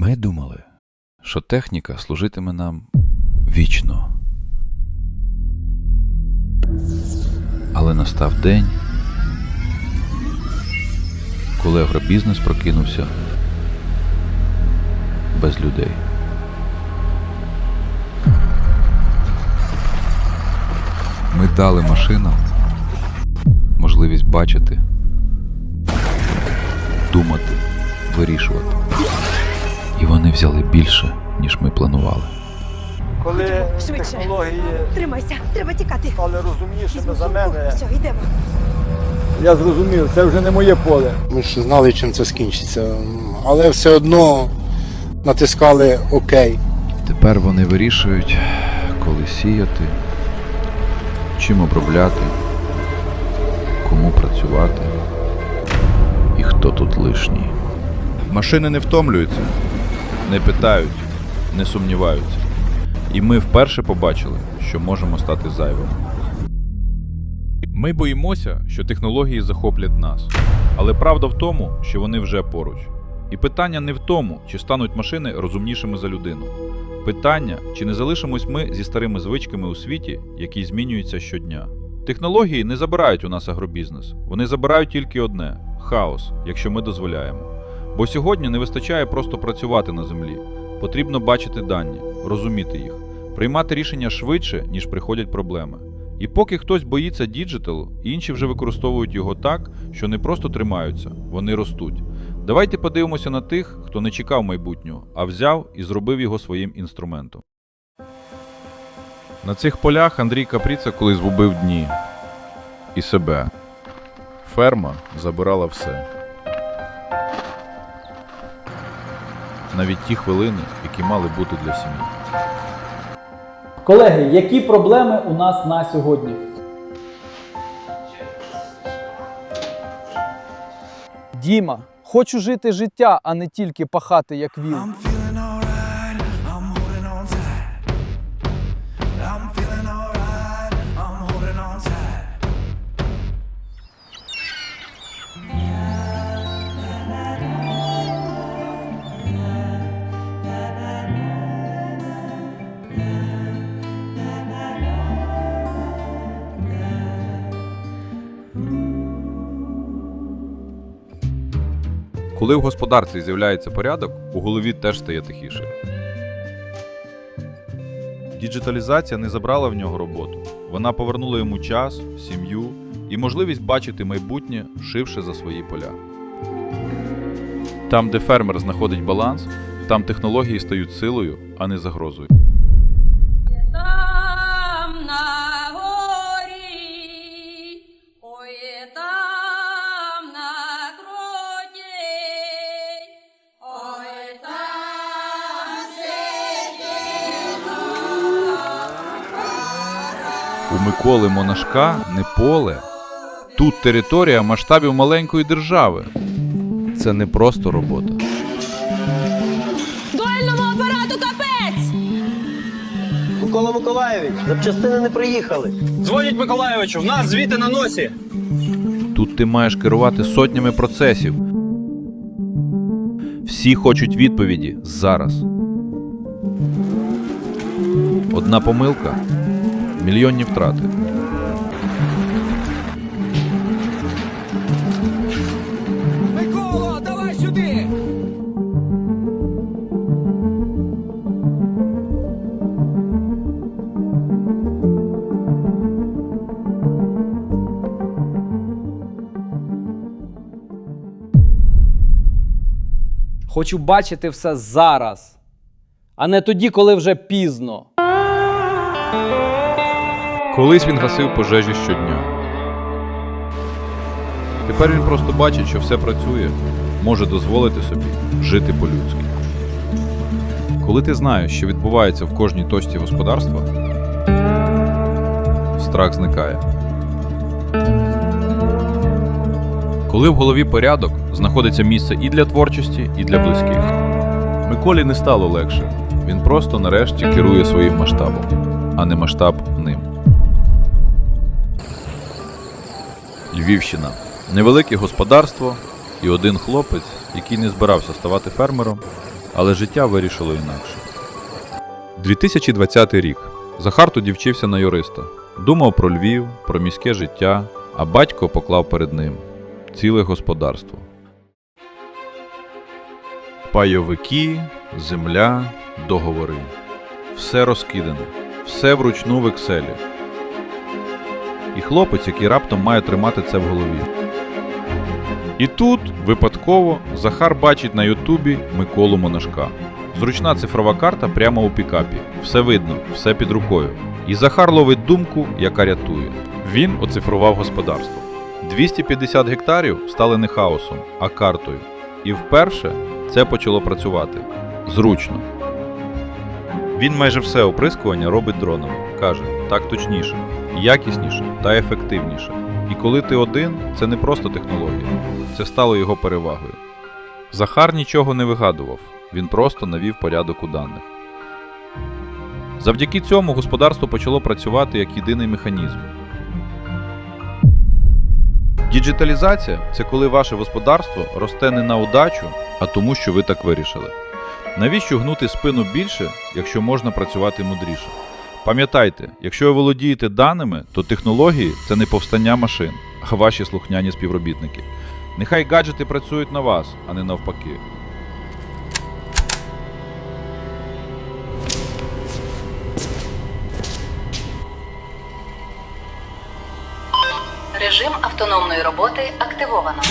Ми думали, що техніка служитиме нам вічно. Але настав день, коли агробізнес прокинувся без людей. Ми дали машинам можливість бачити, думати, вирішувати. Вони взяли більше, ніж ми планували. Коли Швидше. технології Тримайся, треба тікати. стали розумнішими за мене, Все, йдемо. я зрозумів, це вже не моє поле. Ми ж знали, чим це скінчиться. Але все одно натискали ОК. Тепер вони вирішують, коли сіяти, чим обробляти, кому працювати і хто тут лишній. Машини не втомлюються, не питають, не сумніваються. І ми вперше побачили, що можемо стати зайвими. Ми боїмося, що технології захоплять нас. Але правда в тому, що вони вже поруч. І питання не в тому, чи стануть машини розумнішими за людину. Питання, чи не залишимось ми зі старими звичками у світі, який змінюється щодня. Технології не забирають у нас агробізнес. Вони забирають тільки одне хаос, якщо ми дозволяємо. Бо сьогодні не вистачає просто працювати на землі. Потрібно бачити дані, розуміти їх, приймати рішення швидше, ніж приходять проблеми. І поки хтось боїться діджиталу, інші вже використовують його так, що не просто тримаються, вони ростуть. Давайте подивимося на тих, хто не чекав майбутнього, а взяв і зробив його своїм інструментом. На цих полях Андрій Капріца колись губив дні і себе. Ферма забирала все. Навіть ті хвилини, які мали бути для сім'ї. Колеги, які проблеми у нас на сьогодні? Діма, хочу жити життя, а не тільки пахати як віл. I'm feeling alright, I'm holding on tight. I'm feeling alright, Коли в господарстві з'являється порядок, у голові теж стає тихіше. Діджиталізація не забрала в нього роботу. Вона повернула йому час, сім'ю і можливість бачити майбутнє, шивши за свої поля. Там, де фермер знаходить баланс, там технології стають силою, а не загрозою. У Миколи Монашка не поле. Тут територія масштабів маленької держави. Це не просто робота. Дуельному апарату капець! Микола Миколаєвич, запчастини не приїхали. Дзвонять Миколаєвичу, в нас звіти на носі. Тут ти маєш керувати сотнями процесів. Всі хочуть відповіді зараз. Одна помилка мільйонні втрати. Микола, давай сюди! Хочу бачити все зараз, а не тоді, коли вже пізно. Колись він гасив пожежі щодня. Тепер він просто бачить, що все працює, може дозволити собі жити по-людськи. Коли ти знаєш, що відбувається в кожній точці господарства, страх зникає. Коли в голові порядок, знаходиться місце і для творчості, і для близьких. Миколі не стало легше. Він просто нарешті керує своїм масштабом, а не масштаб Львівщина. Невелике господарство і один хлопець, який не збирався ставати фермером, Але життя вирішило інакше. 2020 рік. Захар тоді вчився на юриста. Думав про Львів, про міське життя, а батько поклав перед ним ціле господарство. Пайовики, земля, договори. Все розкидане, все вручну в екселі. І хлопець, який раптом має тримати це в голові. І тут, випадково, Захар бачить на Ютубі Миколу Монашка. Зручна цифрова карта прямо у пікапі. Все видно, все під рукою. І Захар ловить думку, яка рятує. Він оцифрував господарство. 250 гектарів стали не хаосом, а картою. І вперше це почало працювати. Зручно. Він майже все оприскування робить дронами. Каже, так точніше, якісніше та ефективніше. І коли ти один, це не просто технологія, це стало його перевагою. Захар нічого не вигадував, він просто навів порядок у даних. Завдяки цьому господарство почало працювати як єдиний механізм. Діджиталізація це коли ваше господарство росте не на удачу, а тому, що ви так вирішили. Навіщо гнути спину більше, якщо можна працювати мудріше? Пам'ятайте, якщо ви володієте даними, то технології це не повстання машин, а ваші слухняні співробітники. Нехай гаджети працюють на вас, а не навпаки. Режим автономної роботи активовано.